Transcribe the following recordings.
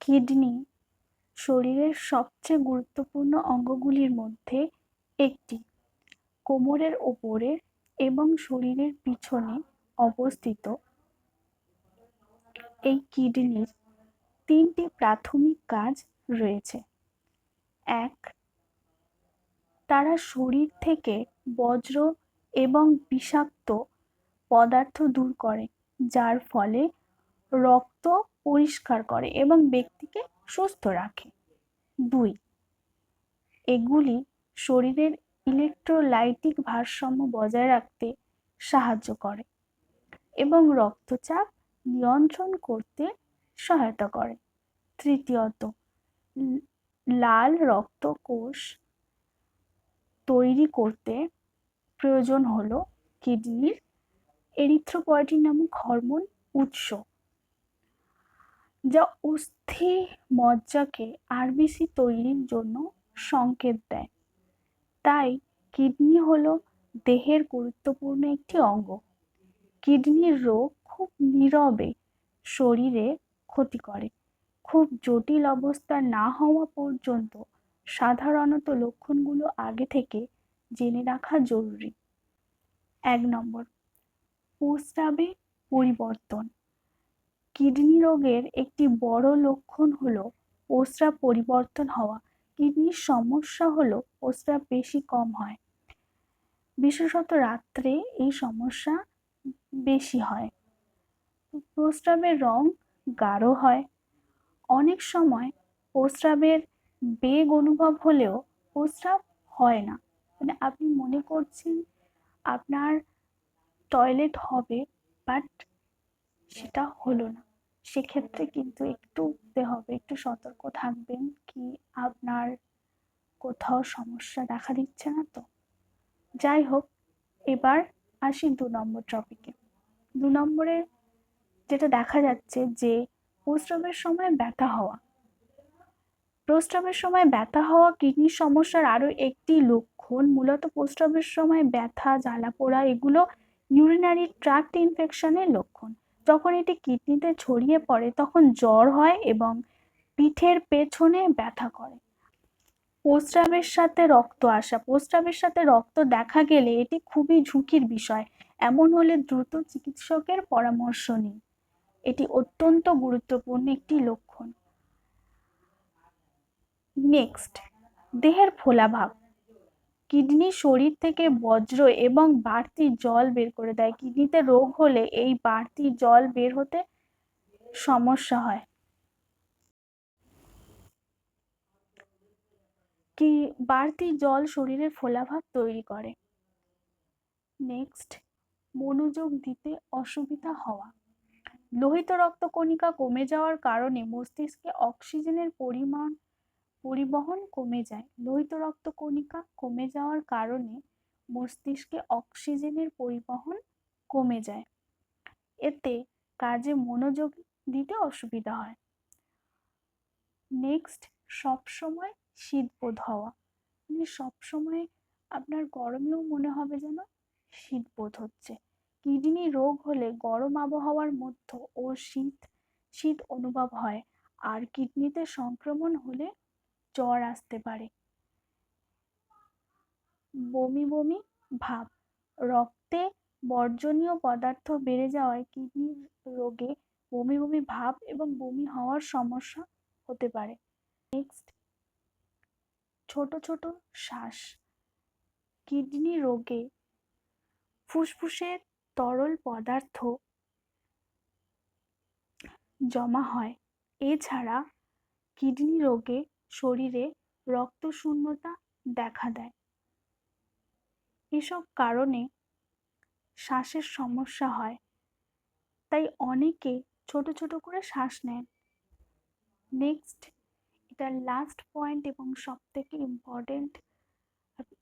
Kidney শরীরের সবচেয়ে গুরুত্বপূর্ণ অঙ্গগুলির মধ্যে একটি। কোমরের ওপরে এবং শরীরের পিছনে অবস্থিত এই কিডনির তিনটি প্রাথমিক কাজ রয়েছে। এক, তারা শরীর থেকে বজ্র এবং বিষাক্ত পদার্থ দূর করে, যার ফলে রক্ত পরিষ্কার করে এবং ব্যক্তিকে সুস্থ রাখে। দুই, এগুলি শরীরের ইলেকট্রোলাইটিক ভারসাম্য বজায় রাখতে সাহায্য করে এবং রক্তচাপ নিয়ন্ত্রণ করতে সহায়তা করে। তৃতীয়ত, লাল রক্তকোষ তৈরি করতে প্রয়োজন হলো কিডনির এরিথ্রোপয়েটিন নামক হরমোন উৎস। যা অস্থি মজ্জাকে আরবিসি তৈরির জন্য সংকেত দেয়। তাই কিডনি হলো দেহের গুরুত্বপূর্ণ একটি অঙ্গ। কিডনির রোগ খুব নীরবে শরীরে ক্ষতি করে। খুব জটিল অবস্থা না হওয়া পর্যন্ত সাধারণত লক্ষণগুলো আগে থেকে জেনে রাখা জরুরি। এক নম্বর, প্রস্রাবে পরিবর্তন। কিডনি রোগের একটি বড় লক্ষণ হলো প্রস্রাব পরিবর্তন হওয়া। কিডনির সমস্যা হলো প্রস্রাব বেশি কম হয়। বিশেষত রাত্রে এই সমস্যা বেশি হয়। প্রস্রাবের রং গাঢ় হয়। অনেক সময় প্রস্রাবের বেগ অনুভব হলেও প্রস্রাব হয় না। মানে আপনি মনে করছেন আপনার টয়লেট হবে বাট সেটা হলো না। সেক্ষেত্রে কিন্তু একটু উঠতে হবে, একটু সতর্ক থাকবেন কি আপনার কোথাও সমস্যা দেখা দিচ্ছে না তো? যাই হোক, এবার আসি দু নম্বর টপিকে দু নম্বরে যেটা দেখা যাচ্ছে যে প্রস্রাবের সময় ব্যথা হওয়া। প্রস্রাবের সময় ব্যথা হওয়া কিডনির সমস্যার আরও একটি লক্ষণ। মূলত প্রস্রাবের সময় ব্যথা, জ্বালা পোড়া এগুলো ইউরিনারি ট্রাক্ট ইনফেকশনের লক্ষণ। যখন এটি কিডনিতে ছড়িয়ে পড়ে তখন জ্বর হয় এবং পিঠের পেছনে ব্যথা করে। প্রস্রাবের সাথে রক্ত আসা। প্রস্রাবের সাথে রক্ত দেখা গেলে এটি খুবই ঝুঁকির বিষয়। এমন হলে দ্রুত চিকিৎসকের পরামর্শ নিন। এটি অত্যন্ত গুরুত্বপূর্ণ একটি লক্ষণ। নেক্সট, দেহের ফোলাভাব। কিডনি শরীর থেকে বজ্র এবং বাড়তি জল বের করে দেয়। কিডনিতে রোগ হলে এই বাড়তি জল বের হতে সমস্যা হয়। কি বাড়তি জল শরীরের ফোলাভাব তৈরি করে? নেক্সট, মনোযোগ দিতে অসুবিধা হওয়া। লোহিত রক্তকণিকা কমে যাওয়ার কারণে মস্তিষ্কে অক্সিজেনের পরিমাণ পরিবহন কমে যায়। লোহিত রক্তকণিকা কমে যাওয়ার কারণে মস্তিষ্কে অক্সিজেনের পরিবহন কমে যায়। এতে কাজে মনোযোগ দিতে অসুবিধা হয়। নেক্সট, সবসময় শীতবোধ হওয়া। মানে সবসময় আপনার গরমেও মনে হবে যেন শীতবোধ হচ্ছে। কিডনি রোগ হলে গরম আবহাওয়ার মধ্যে ও শীত শীত অনুভব হয়। আর কিডনিতে সংক্রমণ হলে জ্বর আসতে পারে। বমি বমি ভাব। রক্তে বর্জনীয় পদার্থ বেড়ে যাওয়ায় কিডনির রোগে বমি বমি ভাব এবং বমি হওয়ার সমস্যা হতে পারে। নেক্সট, ছোট ছোট শ্বাস। কিডনি রোগে ফুসফুসের তরল পদার্থ জমা হয়। এছাড়া কিডনি রোগে শরীরে রক্তশূন্যতা দেখা দেয়। এসব কারণে শ্বাসের সমস্যা হয়। তাই অনেকে ছোট ছোট করে শ্বাস নেন। নেক্সট এটা লাস্ট পয়েন্ট এবং সব থেকে ইম্পর্টেন্ট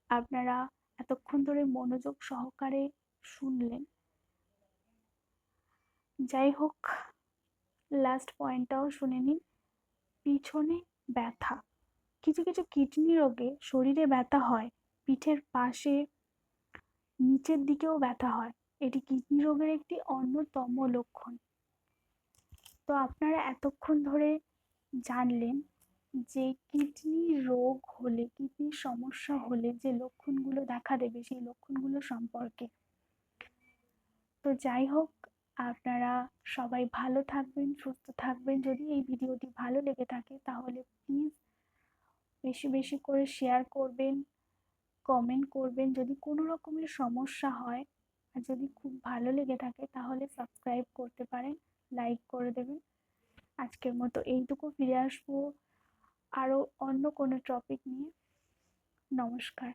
আপনারা এতক্ষণ ধরে মনোযোগ সহকারে শুনলেন। যাই হোক লাস্ট পয়েন্টটাও শুনে নিন। পিছনে ব্যথা। কিছু কিছু কিডনি রোগে শরীরে ব্যথা হয়, পিঠের পাশে নিচের দিকেও ব্যথা হয়। এটি কিডনি রোগের একটি অন্যতম লক্ষণ। তো আপনারা এতক্ষণ ধরে জানলেন যে কিডনি রোগ হলে কিডনির সমস্যা হলে যে লক্ষণগুলো দেখা দেবে সেই লক্ষণগুলো সম্পর্কে। তো যাই হোক আপনারা সবাই ভালো থাকবেন, সুস্থ থাকবেন। যদি এই ভিডিওটি ভালো লেগে থাকে তাহলে প্লিজ বেশি বেশি করে শেয়ার করবেন কমেন্ট করবেন। যদি কোনো রকমের সমস্যা হয় আর যদি খুব ভালো লেগে থাকে তাহলে সাবস্ক্রাইব করতে পারেন লাইক করে দেবেন। আজকের মতো এইটুকু ফিরে আসব আরও অন্য কোনো টপিক নিয়ে। নমস্কার।